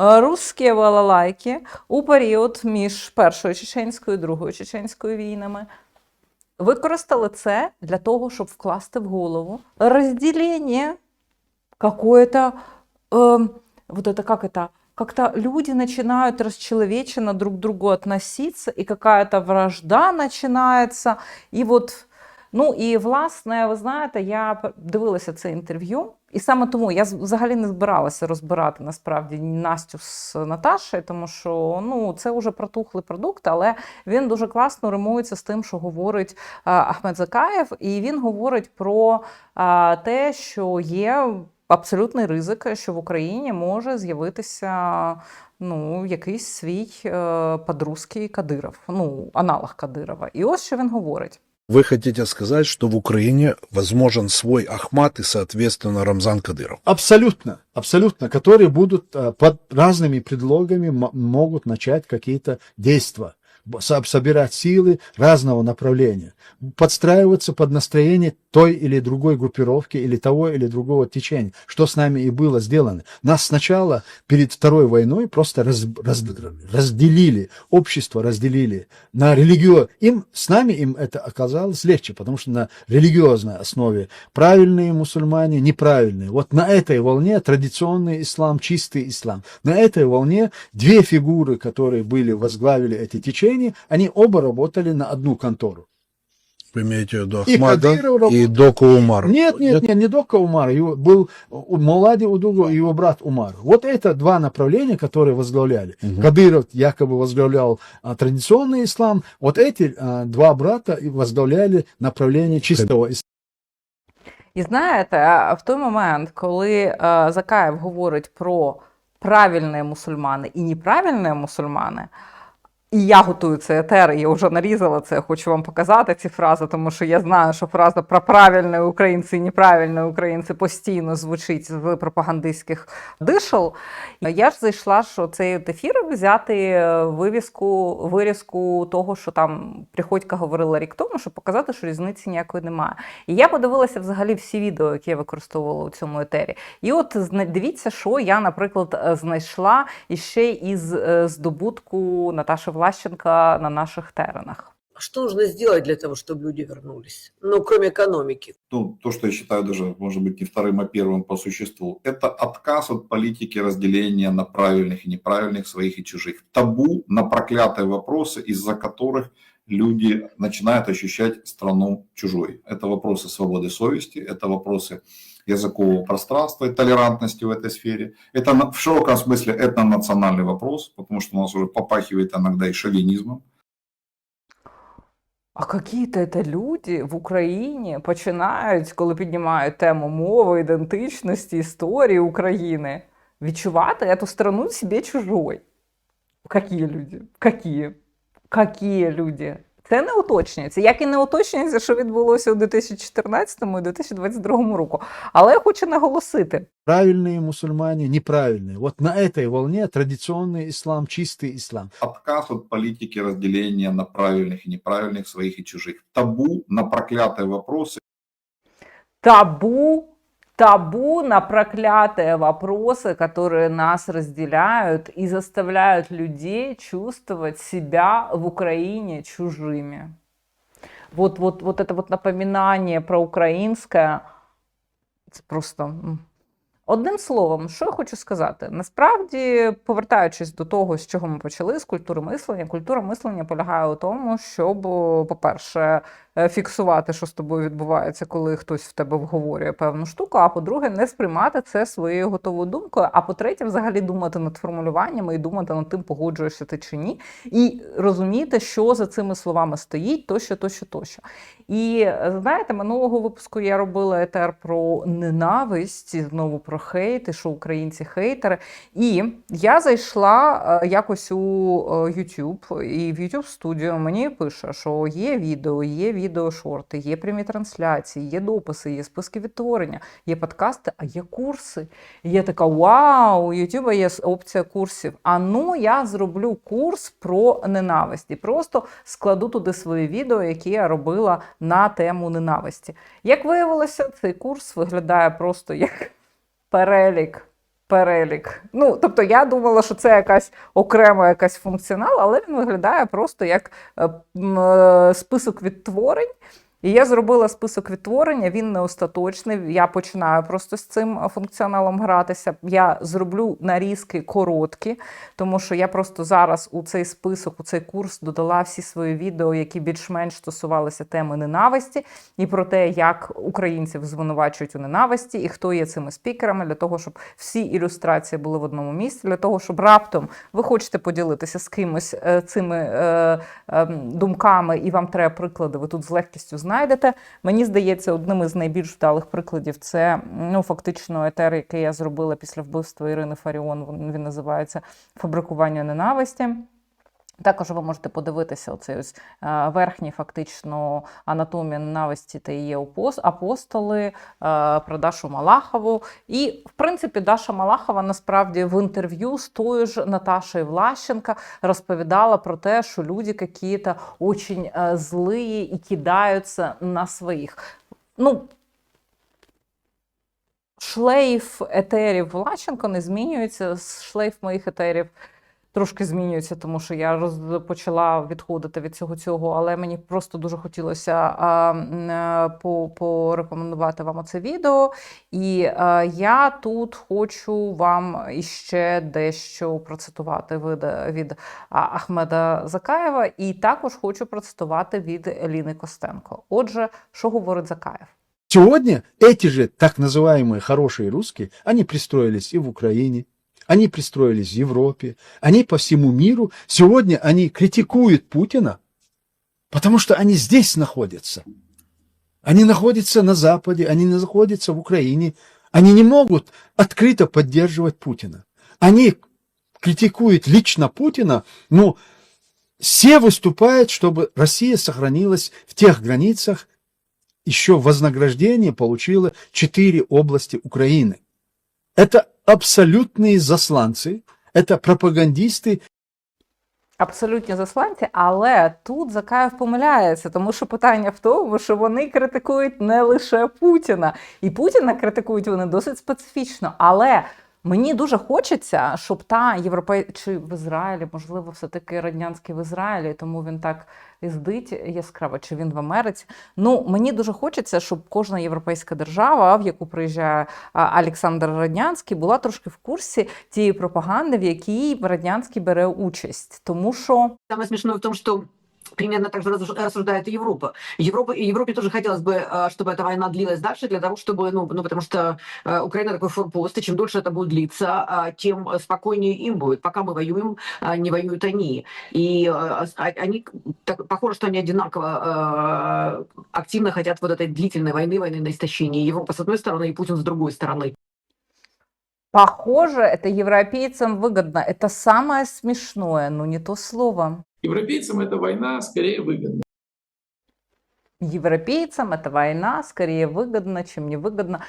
е, русські балалайки у період між Першою чеченською і Другою чеченською війнами використали це для того, щоб вкласти в голову розділення какое-то, эм, вот это как это, как-то люди начинают расчеловеченно друг к другу относиться, и какая-то вражда начинается. І от, ну і власне, ви знаєте, я п- дивилася це інтерв'ю, і саме тому я взагалі не збиралася розбирати насправді Настю з Наташею, тому що ну це вже протухлий продукт, але він дуже класно римується з тим, що говорить Ахмед Закаєв, і він говорить про те, що є абсолютний ризик, що в Україні може з'явитися ну, якийсь свій е, подрузький Кадиров, ну, аналог Кадирова. І ось що він говорить. Вы хотите сказать, что в Украине возможен свой Ахмат и, соответственно, Рамзан Кадыров? Абсолютно, абсолютно, которые будут э, под разными предлогами м- могут начать какие-то действия, б- со- Собирать силы разного направления, подстраиваться под настроение той или другой группировки или того или другого течения, что с нами и было сделано. Нас сначала перед Второй войной просто раз- раз- разделили, общество разделили на религию. Им, с нами им это оказалось легче, потому что на религиозной основе правильные мусульмане, неправильные. Вот на этой волне традиционный ислам, чистый ислам. На этой волне две фигуры, которые были, возглавили эти течения, они оба работали на одну контору. Вы имеете в виду И Ахмада Кадыров раб- и Доку Умар? Нет, нет, нет, не Дока Умар, его, был у- Мулади Удугу и его брат Умар. Вот это два направления, которые возглавляли. Кадыров якобы возглавлял а, традиционный ислам, вот эти а, два брата и возглавляли направление чистого ислама. І знаєте, а в той момент, коли е, Закаєв говорить про правильні мусульмани і неправильні мусульмани, і я готую цей етер, я вже нарізала це, хочу вам показати ці фрази, тому що я знаю, що фраза про правильні українці і неправильні українці постійно звучить з пропагандистських дишел. Я ж зайшла, що цей ефір взяти е, вивіску, вирізку того, що там Приходька говорила рік тому, щоб показати, що різниці ніякої немає. І я подивилася взагалі всі відео, які я використовувала у цьому етері. І от дивіться, що я, наприклад, е, знайшла іще із е, здобутку Наташі Влащенка на наших теренах. А Что нужно сделать для того, чтобы люди вернулись? Ну, кроме экономики. ну, то, что я считаю даже, может быть, не вторым, а первым по существу, это отказ от политики разделения на правильных и неправильных, своих и чужих. Табу на проклятые вопросы, из-за которых люди начинают ощущать страну чужой. Это вопросы свободы совести, это вопросы языкового пространства и толерантности в этой сфере. Это на- в широком смысле этнонациональный вопрос, потому что у нас уже попахивает иногда и шовинизмом. А какие-то это люди в Україні починають, коли піднімають тему мови, ідентичності, історії України, відчувати цю страну себе чужой. Какие люди? Какие? Какие люди? Це не уточнюється, як і не уточнюється, що відбулося у 2014 і 2022 року. Але я хочу наголосити: Правильные мусульмане, неправильные. Вот на этой волне традиционный ислам, чистый ислам. отказ от политики разделения на правильных и неправильных, своих и чужих. Табу на проклятые вопросы табу, табу на проклятые вопросы, которые нас разделяют и заставляют людей чувствовать себя в Украине чужими. Вот, вот, вот это вот напоминание про українське, це просто. м. Одним словом, що я хочу сказати? Насправді, повертаючись до того, з чого ми почали, з культури мислення, культура мислення полягає у тому, щоб, по-перше, е, фіксувати, що з тобою відбувається, коли хтось в тебе вговорює певну штуку. А по-друге, не сприймати це своєю готовою думкою. А по-третє, взагалі думати над формулюваннями і думати над тим, погоджуєшся ти чи ні, і розуміти, що за цими словами стоїть, тощо, тощо, тощо. І е, знаєте, минулого випуску я робила етер про ненависть, і знову про хейт, і що українці хейтери. І я зайшла е, якось у е, YouTube, і в YouTube студію мені пише, що є відео, є відеошорти, є прямі трансляції, є дописи, є списки відтворення, є подкасти, а є курси. І я така: вау, у YouTube є опція курсів. А ну я зроблю курс про ненависть. І просто складу туди свої відео, які я робила на тему ненависті. Як виявилося, цей курс виглядає просто як перелік перелік. Ну, тобто я думала, що це якась окрема якась функціонал, але він виглядає просто як е, е, список відтворень. І я зробила список відтворення, він не остаточний. Я починаю просто з цим функціоналом гратися. Я зроблю нарізки короткі, тому що я просто зараз у цей список, у цей курс додала всі свої відео, які більш-менш стосувалися теми ненависті, і про те, як українців звинувачують у ненависті, і хто є цими спікерами, для того, щоб всі ілюстрації були в одному місці, для того, щоб раптом ви хочете поділитися з кимось е, цими е, е, думками, і вам треба приклади, ви тут з легкістю знайдете. Мені здається, одним із найбільш вдалих прикладів це ну, фактично етер, який я зробила після вбивства Ірини Фаріон. Він, називається Фабрикування ненависті. Також ви можете подивитися оцей ось е, верхній фактично анатомія ненависті та її апостоли е, про Дашу Малахову. І, в принципі, Даша Малахова насправді в інтерв'ю з тою ж Наташею Влащенко розповідала про те, що люди какие-то очень е, і кидаються на своїх. Ну, шлейф етерів Влащенко не змінюється, шлейф моїх етерів трошки змінюється, тому що я роз, почала відходити від цього цього, але мені просто дуже хотілося а, м, е, по, порекомендувати вам оце відео. І е, я тут хочу вам іще дещо процитувати від, від а, Ахмеда Закаєва, і також хочу процитувати від Еліни Костенко. Отже, що говорить Закаєв? Сегодня эти же так называемые хорошие русские, они пристроились и в Украине, Они пристроились в Европе, они по всему миру. Сегодня они критикуют Путина, потому что они здесь находятся. Они находятся на Западе, они находятся в Украине. Они не могут открыто поддерживать Путина. Они критикуют лично Путина, но все выступают, чтобы Россия сохранилась в тех границах, еще вознаграждение получила четыре области Украины. Это абсолютные засланцы, это пропагандисты, Абсолютні засланці, але тут Закаєв помиляється, тому що питання в тому, що вони критикують не лише Путіна, і Путіна критикують вони досить специфічно. Але мені дуже хочеться, щоб та європей... чи в Ізраїлі, можливо, все-таки радянський в Ізраїлі, тому він так іздить яскраво, чи він в Америці. Ну мені дуже хочеться, щоб кожна європейська держава, в яку приїжджає Олександр Раднянський, була трошки в курсі тієї пропаганди, в якій Раднянський бере участь, тому що Самое смешное в том, что примерно так же рассуждает и Европа. Европа. И Европе тоже хотелось бы, э, чтобы эта война длилась дальше, для того, чтобы, ну, ну потому что э, Украина такой форпост, и чем дольше это будет длиться, а, тем спокойнее им будет. Пока мы воюем, а, не воюют они. И а- они, так, похоже, что они одинаково активно хотят вот этой длительной войны, войны на истощение. Европа с одной стороны и Путин с другой стороны. Похоже, это европейцам выгодно. Это самое смешное, но не то слово. Европейцам эта война скорее выгодна. Европейцам эта война скорее выгодна, чем невыгодна.